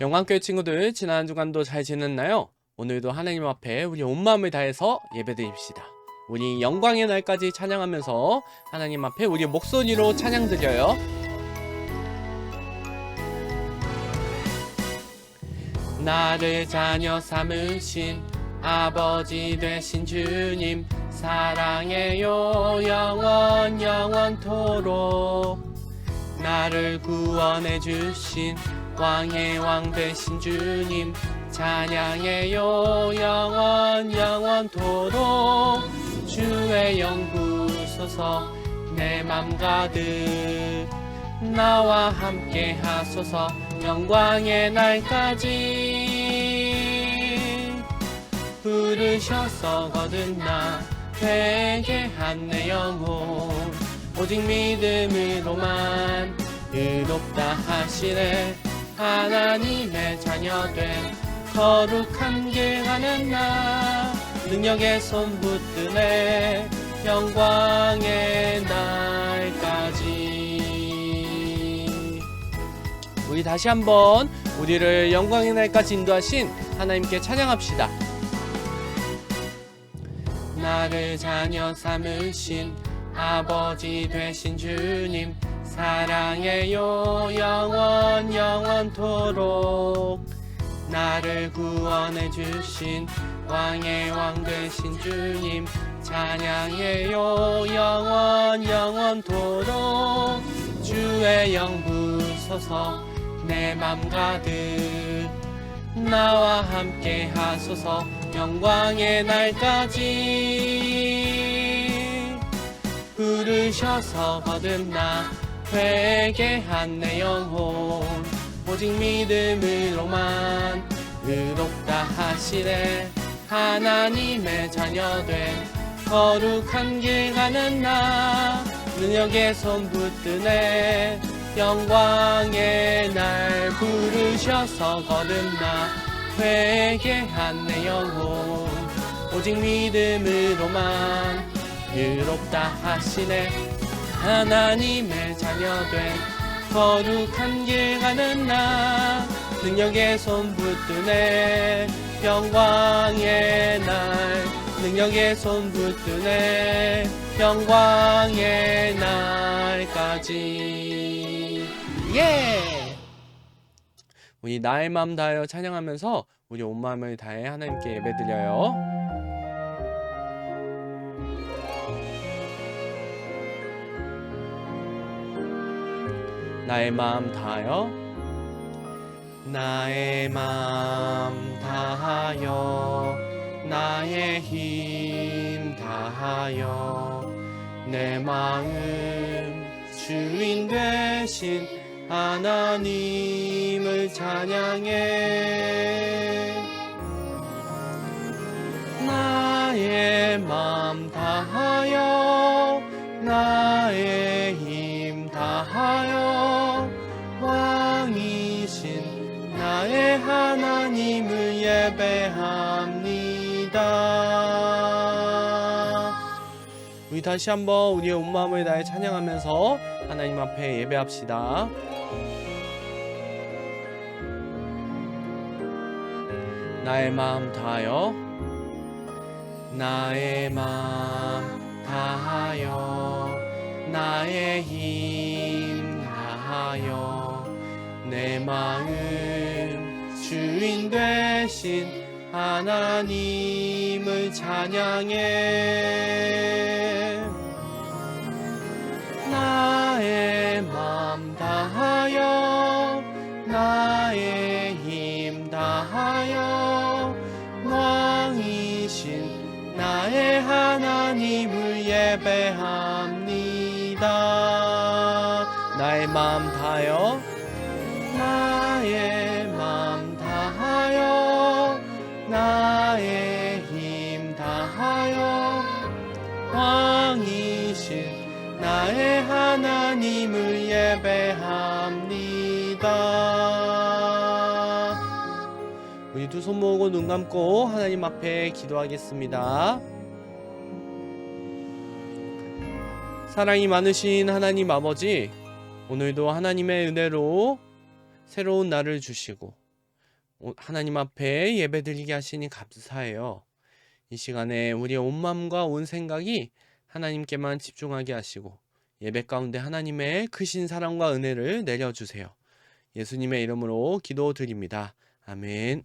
영광교회 친구들 지난 주간도 잘 지냈나요? 오늘도 하나님 앞에 우리 온 마음을 다해서 예배드립시다. 우리 영광의 날까지 찬양하면서 하나님 앞에 우리 목소리로 찬양 드려요. 나를 자녀 삼으신 아버지 되신 주님 사랑해요 영원 영원토록 나를 구원해 주신 왕의 왕 되신 주님 찬양해요 영원 영원토록 주의 영구소서 내 맘 가득 나와 함께 하소서. 영광의 날까지 부르셔서 거듭나 회개한 내 영혼 오직 믿음으로만 의롭다 하시네 하나님의 자녀된 거룩한 길 가는 나 능력의 손 붙드네 영광의 날까지. 우리 다시 한번 우리를 영광의 날까지 인도하신 하나님께 찬양합시다. 나를 자녀 삼으신 아버지 되신 주님 사랑해요 영원 영원토록. 나를 구원해 주신 왕의 왕 되신 주님 찬양해요 영원 영원토록. 주의 영 부소서 내 맘 가득 나와 함께 하소서 영광의 날까지. 부르셔서 거듭나 회개한 내 영혼. 오직 믿음으로만 의롭다 하시네. 하나님의 자녀된 거룩한 길 가는 나 능력의 손 붙드네. 영광의 날 부르셔서 거듭나. 회개한 내 영혼. 오직 믿음으로만 의롭다 하시네 하나님의 자녀된 거룩한 길 가는 나 능력의 손 붙드네. 영광의 날 능력의 손 붙드네. 영광의 날까지. 예! 우리 나의 마음 다하여 찬양하면서 우리 온 마음을 다해 하나님께 예배드려요 나의 마음 다하여? 나의 마음 다하여 나의 힘 다하여 내 마음 주인 되신 하나님을 찬양해. 나의 마음 다하여 예배합니다. 우리 다시 한번 우리의 온 마음을 다해 찬양하면서 하나님 앞에 예배합시다. 나의 마음 다하여 나의 마음 다하여 나의 힘 다하여 내 마음 주인 되신 하나님을 찬양해 모으고 눈 감고 하나님 앞에 기도하겠습니다. 사랑이 많으신 하나님 아버지, 오늘도 하나님의 은혜로 새로운 날을 주시고 오- 하나님 앞에 예배드리게 하시니 감사해요. 이 시간에 우리의 온 마음과 온 생각이 하나님께만 집중하게 하시고 예배 가운데 하나님의 크신 사랑과 은혜를 내려주세요. 예수님의 이름으로 기도드립니다. 아멘.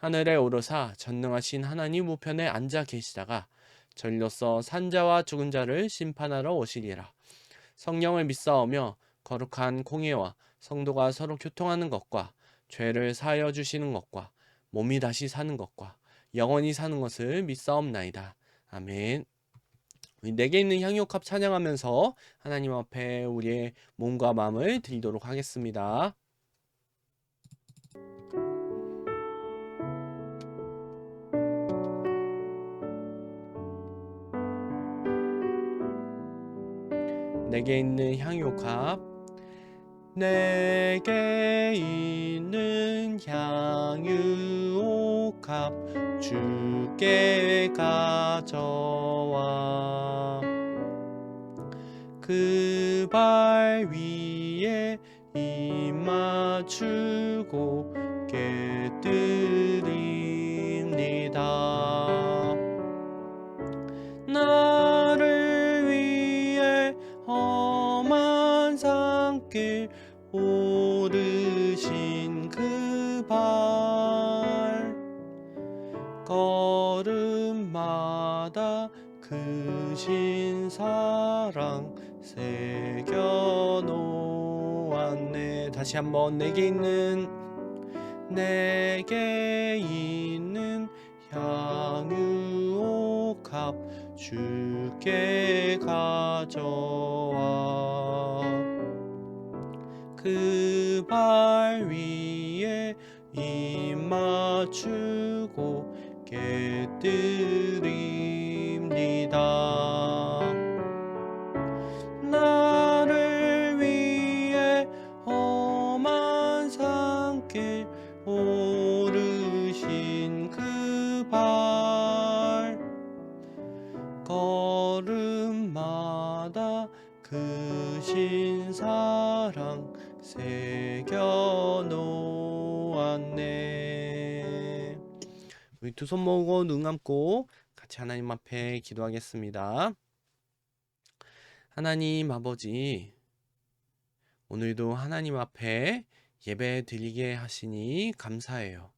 하늘에 오르사 전능하신 하나님 우편에 앉아 계시다가 전로서 산자와 죽은 자를 심판하러 오시리라. 성령을 믿사오며 거룩한 공예와 성도가 서로 교통하는 것과 죄를 사하여 주시는 것과 몸이 다시 사는 것과 영원히 사는 것을 믿사옵나이다. 아멘. 우리 내게 있는 향유값 찬양하면서 하나님 앞에 우리의 몸과 마음을 드리도록 하겠습니다. 내게 있는 향유값. 내게 있는 향유값 주께 가져와. 그 발 위에 입 맞추고 깨뜨 길 오르신 그 발. 걸음마다 크신 사랑 새겨 놓았네. 다시 한번 내게 있는 내게 있는 향유옥합 주께 가져와 그 발 위에 입 맞추고 깨뜨립니다 두 손 모으고 눈 감고 같이 하나님 앞에 기도하겠습니다. 하나님 아버지, 오늘도 하나님 앞에 예배 드리게 하시니 감사해요.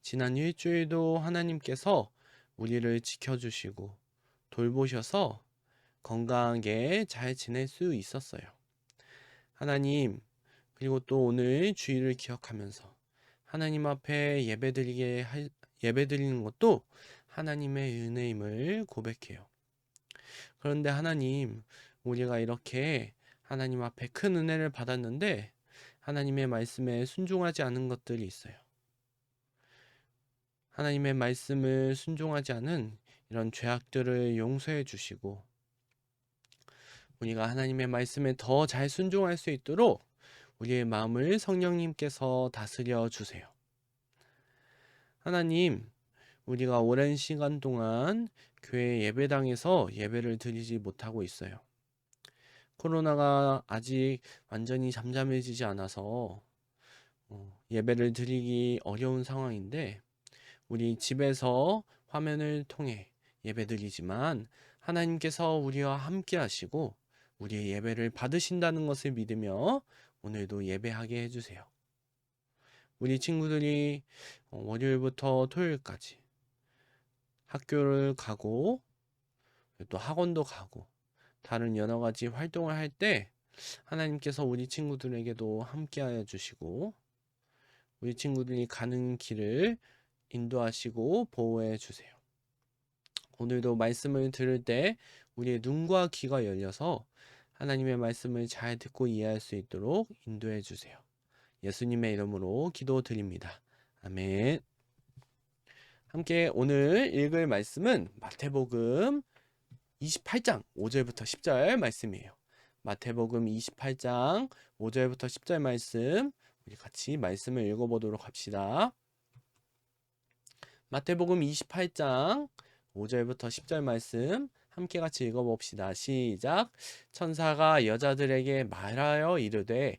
지난 일주일도 하나님께서 우리를 지켜주시고 돌보셔서 건강하게 잘 지낼 수 있었어요. 하나님, 그리고 또 오늘 주일을 기억하면서 하나님 앞에 예배 드리게 할- 예배 드리는 것도 하나님의 은혜임을 고백해요. 그런데 하나님, 우리가 이렇게 하나님 앞에 큰 은혜를 받았는데 하나님의 말씀에 순종하지 않은 것들이 있어요. 하나님의 말씀을 순종하지 않은 이런 죄악들을 용서해 주시고 우리가 하나님의 말씀에 더 잘 순종할 수 있도록 우리의 마음을 성령님께서 다스려 주세요. 하나님, 우리가 오랜 시간 동안 교회 예배당에서 예배를 드리지 못하고 있어요. 코로나가 아직 완전히 잠잠해지지 않아서 어, 예배를 드리기 어려운 상황인데 우리 집에서 화면을 통해 예배드리지만 하나님께서 우리와 함께 하시고 우리의 예배를 받으신다는 것을 믿으며 오늘도 예배하게 해주세요. 우리 친구들이 어, 월요일부터 토요일까지 학교를 가고 또 학원도 가고 다른 여러 가지 활동을 할 때 하나님께서 우리 친구들에게도 함께하여 주시고 우리 친구들이 가는 길을 인도하시고 보호해 주세요. 오늘도 말씀을 들을 때 우리의 눈과 귀가 열려서 하나님의 말씀을 잘 듣고 이해할 수 있도록 인도해 주세요. 예수님의 이름으로 기도드립니다. 아멘. 함께 오늘 읽을 말씀은 마태복음 28장 5절부터 10절 말씀이에요. 마태복음 28장 5절부터 10절 말씀 우리 같이 말씀을 읽어보도록 합시다. 마태복음 28장 5절부터 10절 말씀 함께 같이 읽어봅시다. 시작. 천사가 여자들에게 말하여 이르되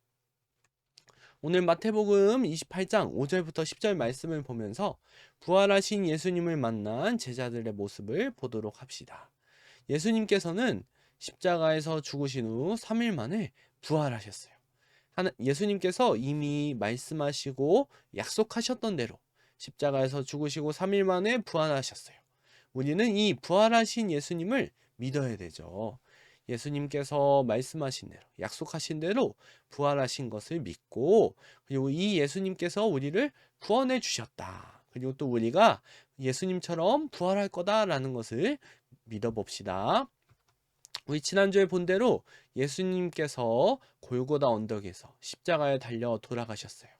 오늘 마태복음 28장 5절부터 10절 말씀을 보면서 부활하신 예수님을 만난 제자들의 모습을 보도록 합시다. 예수님께서는 십자가에서 죽으신 후 3일 만에 부활하셨어요. 예수님께서 이미 말씀하시고 약속하셨던 대로 십자가에서 죽으시고 3일 만에 부활하셨어요. 우리는 이 부활하신 예수님을 믿어야 되죠. 예수님께서 말씀하신 대로 약속하신 대로 부활하신 것을 믿고 그리고 이 예수님께서 우리를 구원해 주셨다. 그리고 또 우리가 예수님처럼 부활할 거다라는 것을 믿어봅시다. 우리 지난주에 본 대로 예수님께서 골고다 언덕에서 십자가에 달려 돌아가셨어요.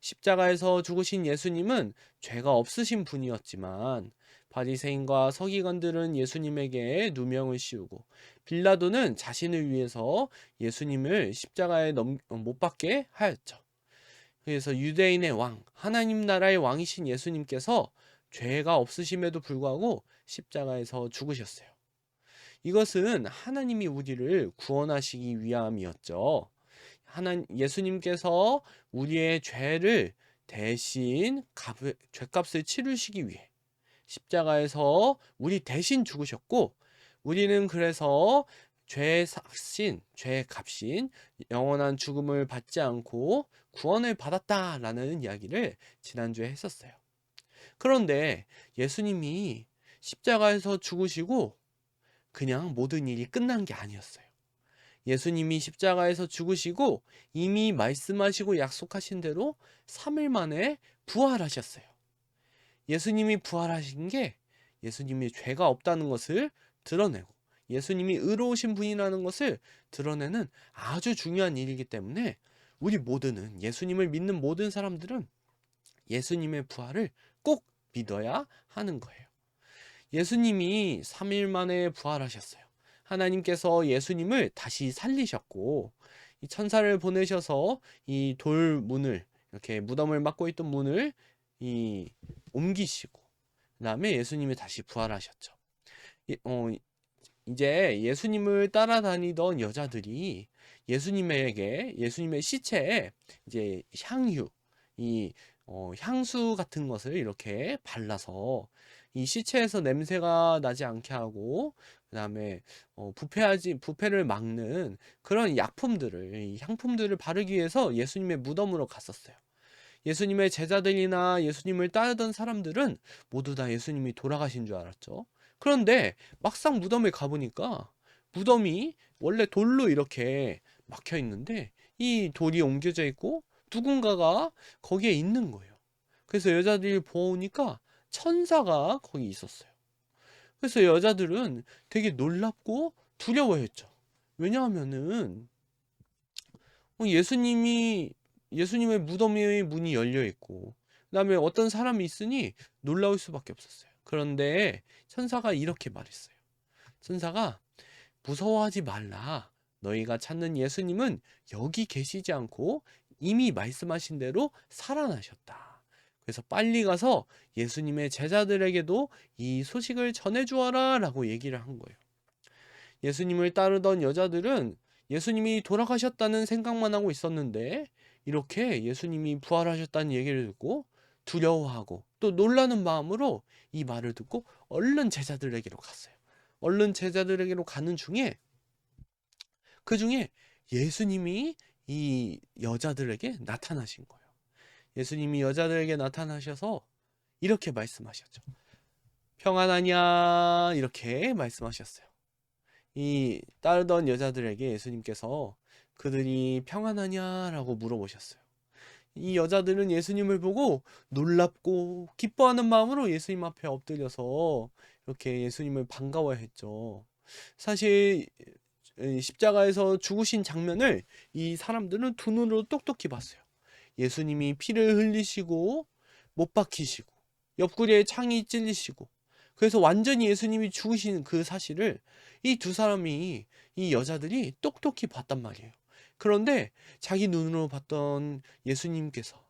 십자가에서 죽으신 예수님은 죄가 없으신 분이었지만 바리새인과 서기관들은 예수님에게 누명을 씌우고 빌라도는 자신을 위해서 예수님을 십자가에 넘, 어, 못 박게 하였죠. 그래서 유대인의 왕, 하나님 나라의 왕이신 예수님께서 죄가 없으심에도 불구하고 십자가에서 죽으셨어요. 이것은 하나님이 우리를 구원하시기 위함이었죠. 하나 예수님께서 우리의 죄를 대신 값, 죄값을 치르시기 위해 십자가에서 우리 대신 죽으셨고 우리는 그래서 죄의 삭신, 죄의 값인 영원한 죽음을 받지 않고 구원을 받았다라는 이야기를 지난주에 했었어요. 그런데 예수님이 십자가에서 죽으시고 그냥 모든 일이 끝난 게 아니었어요. 예수님이 십자가에서 죽으시고 이미 말씀하시고 약속하신 대로 3일 만에 부활하셨어요. 예수님이 부활하신 게 예수님이 죄가 없다는 것을 드러내고 예수님이 의로우신 분이라는 것을 드러내는 아주 중요한 일이기 때문에 우리 모두는 예수님을 믿는 모든 사람들은 예수님의 부활을 꼭 믿어야 하는 거예요. 예수님이 3일 만에 부활하셨어요. 하나님께서 예수님을 다시 살리셨고 이 천사를 보내셔서 이 돌 문을 이렇게 무덤을 막고 있던 문을 이 옮기시고 그다음에 예수님이 다시 부활하셨죠. 어, 이제 예수님을 따라다니던 여자들이 예수님에게 예수님의 시체에 이제 향유 이 어, 향수 같은 것을 이렇게 발라서 이 시체에서 냄새가 나지 않게 하고 그다음에 어, 부패하지 부패를 막는 그런 약품들을 향품들을 바르기 위해서 예수님의 무덤으로 갔었어요. 예수님의 제자들이나 예수님을 따르던 사람들은 모두 다 예수님이 돌아가신 줄 알았죠. 그런데 막상 무덤에 가보니까 무덤이 원래 돌로 이렇게 막혀 있는데 이 돌이 옮겨져 있고 누군가가 거기에 있는 거예요. 그래서 여자들이 보니까 천사가 거기 있었어요. 그래서 여자들은 되게 놀랍고 두려워했죠. 왜냐하면은 어, 예수님이 예수님의 무덤의 문이 열려 있고 그다음에 어떤 사람이 있으니 놀라울 수밖에 없었어요. 그런데 천사가 이렇게 말했어요. 천사가 무서워하지 말라. 너희가 찾는 예수님은 여기 계시지 않고 이미 말씀하신 대로 살아나셨다. 그래서 빨리 가서 예수님의 제자들에게도 이 소식을 전해 주어라 라고 얘기를 한 거예요. 예수님을 따르던 여자들은 예수님이 돌아가셨다는 생각만 하고 있었는데 이렇게 예수님이 부활하셨다는 얘기를 듣고 두려워하고 또 놀라는 마음으로 이 말을 듣고 얼른 제자들에게로 갔어요. 얼른 제자들에게로 가는 중에 그 중에 예수님이 이 여자들에게 나타나신 거예요. 예수님이 여자들에게 나타나셔서 이렇게 말씀하셨죠. 평안하냐 이렇게 말씀하셨어요. 이 따르던 여자들에게 예수님께서 그들이 평안하냐라고 물어보셨어요. 이 여자들은 예수님을 보고 놀랍고 기뻐하는 마음으로 예수님 앞에 엎드려서 이렇게 예수님을 반가워했죠. 사실 십자가에서 죽으신 장면을 이 사람들은 두 눈으로 똑똑히 봤어요. 예수님이 피를 흘리시고 못 박히시고 옆구리에 창이 찔리시고 그래서 완전히 예수님이 죽으신 그 사실을 이 두 사람이 이 여자들이 똑똑히 봤단 말이에요. 그런데 자기 눈으로 봤던 예수님께서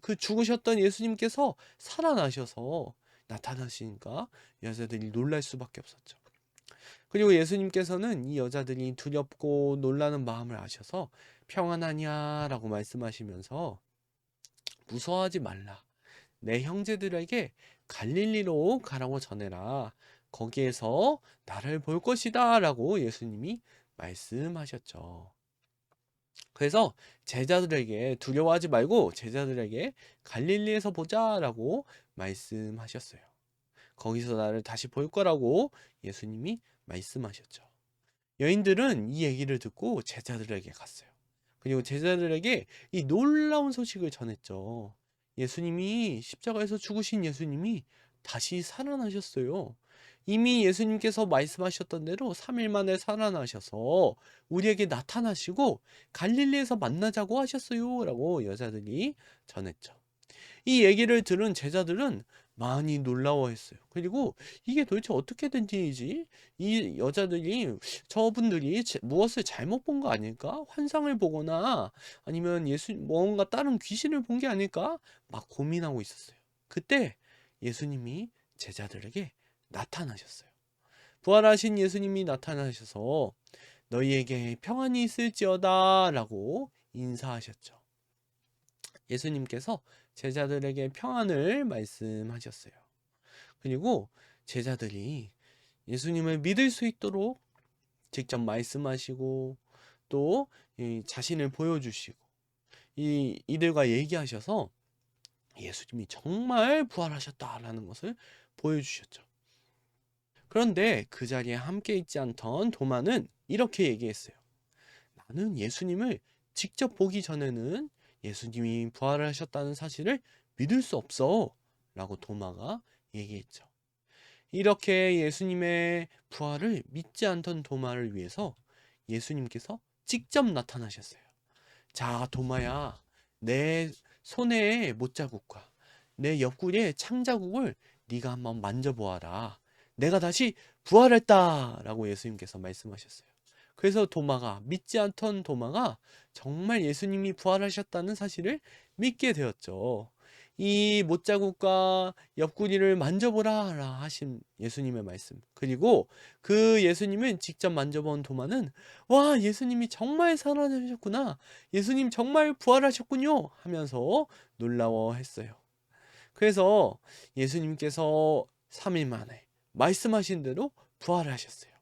그 죽으셨던 예수님께서 살아나셔서 나타나시니까 여자들이 놀랄 수밖에 없었죠. 그리고 예수님께서는 이 여자들이 두렵고 놀라는 마음을 아셔서 평안하냐라고 말씀하시면서 무서워하지 말라. 내 형제들에게 갈릴리로 가라고 전해라. 거기에서 나를 볼 것이다. 라고 예수님이 말씀하셨죠. 그래서 제자들에게 두려워하지 말고 제자들에게 갈릴리에서 보자라고 말씀하셨어요. 거기서 나를 다시 볼 거라고 예수님이 말씀하셨죠. 여인들은 이 얘기를 듣고 제자들에게 갔어요. 그리고 제자들에게 이 놀라운 소식을 전했죠. 예수님이 십자가에서 죽으신 예수님이 다시 살아나셨어요. 이미 예수님께서 말씀하셨던 대로 3일 만에 살아나셔서 우리에게 나타나시고 갈릴리에서 만나자고 하셨어요. 라고 여자들이 전했죠. 이 얘기를 들은 제자들은 많이 놀라워했어요. 그리고 이게 도대체 어떻게 된 일이지? 이 여자들이 저분들이 무엇을 잘못 본 거 아닐까? 환상을 보거나 아니면 예수 뭔가 다른 귀신을 본 게 아닐까? 막 고민하고 있었어요. 그때 예수님이 제자들에게 나타나셨어요. 부활하신 예수님이 나타나셔서 너희에게 평안이 있을지어다 라고 인사하셨죠. 예수님께서 제자들에게 평안을 말씀하셨어요. 그리고 제자들이 예수님을 믿을 수 있도록 직접 말씀하시고 또 자신을 보여주시고 이 이들과 얘기하셔서 예수님이 정말 부활하셨다라는 것을 보여주셨죠. 그런데 그 자리에 함께 있지 않던 도마는 이렇게 얘기했어요. 나는 예수님을 직접 보기 전에는 예수님이 부활하셨다는 사실을 믿을 수 없어. 라고 도마가 얘기했죠. 이렇게 예수님의 부활을 믿지 않던 도마를 위해서 예수님께서 직접 나타나셨어요. 자, 도마야, 내 손에 못자국과 내 옆구리에 창자국을 네가 한번 만져보아라. 내가 다시 부활했다 라고 예수님께서 말씀하셨어요. 그래서 도마가 믿지 않던 도마가 정말 예수님이 부활하셨다는 사실을 믿게 되었죠. 이 못자국과 옆구리를 만져보라 하신 예수님의 말씀. 그리고 그 예수님은 직접 만져본 도마는 와, 예수님이 정말 살아나셨구나. 예수님 정말 부활하셨군요. 하면서 놀라워했어요. 그래서 예수님께서 3일 만에 말씀하신 대로 부활하셨어요.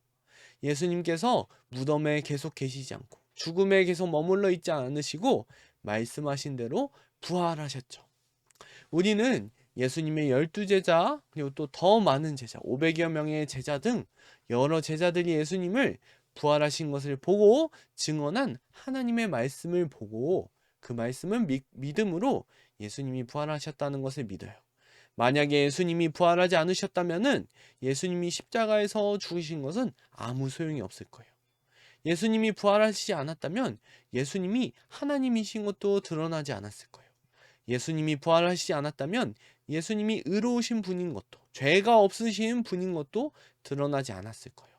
예수님께서 무덤에 계속 계시지 않고 죽음에 계속 머물러 있지 않으시고 말씀하신 대로 부활하셨죠. 우리는 예수님의 열두 제자 그리고 또 더 많은 제자 500여 명의 제자 등 여러 제자들이 예수님을 부활하신 것을 보고 증언한 하나님의 말씀을 보고 그 말씀은 미, 믿음으로 예수님이 부활하셨다는 것을 믿어요. 만약에 예수님이 부활하지 않으셨다면은 예수님이 십자가에서 죽으신 것은 아무 소용이 없을 거예요. 예수님이 부활하시지 않았다면 예수님이 하나님이신 것도 드러나지 않았을 거예요. 예수님이 부활하시지 않았다면 예수님이 의로우신 분인 것도 죄가 없으신 분인 것도 드러나지 않았을 거예요.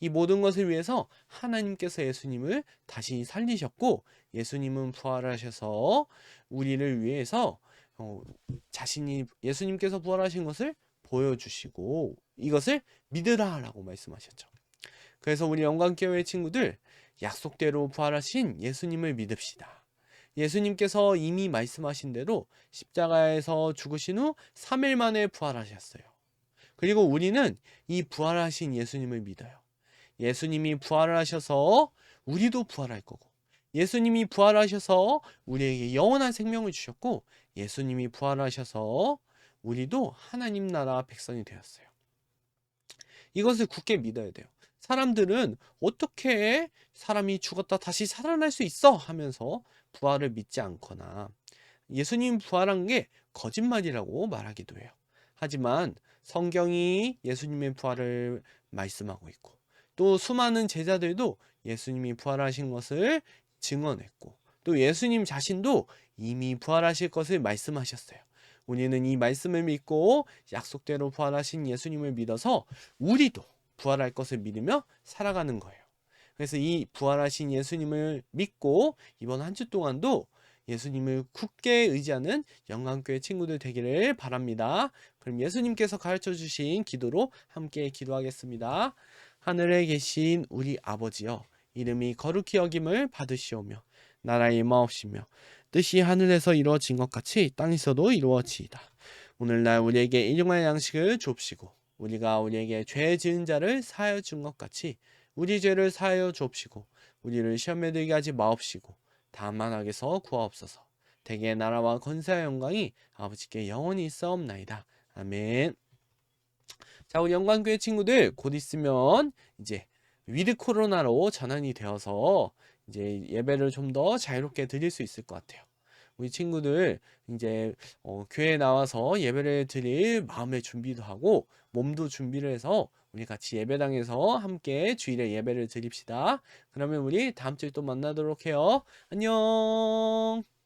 이 모든 것을 위해서 하나님께서 예수님을 다시 살리셨고 예수님은 부활하셔서 우리를 위해서 어, 자신이 예수님께서 부활하신 것을 보여주시고 이것을 믿으라라고 말씀하셨죠. 그래서 우리 영광교회 친구들 약속대로 부활하신 예수님을 믿읍시다. 예수님께서 이미 말씀하신 대로 십자가에서 죽으신 후 3일 만에 부활하셨어요. 그리고 우리는 이 부활하신 예수님을 믿어요. 예수님이 부활을 하셔서 우리도 부활할 거고, 예수님이 부활하셔서 우리에게 영원한 생명을 주셨고, 예수님이 부활하셔서 우리도 하나님 나라 백성이 되었어요. 이것을 굳게 믿어야 돼요. 사람들은 어떻게 사람이 죽었다 다시 살아날 수 있어 하면서 부활을 믿지 않거나 예수님 부활한 게 거짓말이라고 말하기도 해요. 하지만 성경이 예수님의 부활을 말씀하고 있고 또 수많은 제자들도 예수님이 부활하신 것을 증언했고 또 예수님 자신도 이미 부활하실 것을 말씀하셨어요. 우리는 이 말씀을 믿고 약속대로 부활하신 예수님을 믿어서 우리도 부활할 것을 믿으며 살아가는 거예요. 그래서 이 부활하신 예수님을 믿고 이번 한 주 동안도 예수님을 굳게 의지하는 영광교회 친구들 되기를 바랍니다. 그럼 예수님께서 가르쳐 주신 기도로 함께 기도하겠습니다. 하늘에 계신 우리 아버지여 이름이 거룩히 여김을 받으시오며 나라의 임하옵시며 뜻이 하늘에서 이루어진 것 같이 땅에서도 이루어지이다. 오늘날 우리에게 일용할 양식을 줍시고 우리가 우리에게 죄 지은 자를 사하여 준 것 같이 우리 죄를 사하여 줍시고 우리를 시험에 들게 하지 마옵시고 다만 악에서 구하옵소서. 대개 나라와 권세와 영광이 아버지께 영원히 있사옵나이다. 아멘. 자, 우리 영광교회 친구들 곧 있으면 이제 위드 코로나로 전환이 되어서 이제 예배를 좀 더 자유롭게 드릴 수 있을 것 같아요. 우리 친구들 이제 어, 교회에 나와서 예배를 드릴 마음의 준비도 하고 몸도 준비를 해서 우리 같이 예배당에서 함께 주일에 예배를 드립시다. 그러면 우리 다음 주에 또 만나도록 해요. 안녕.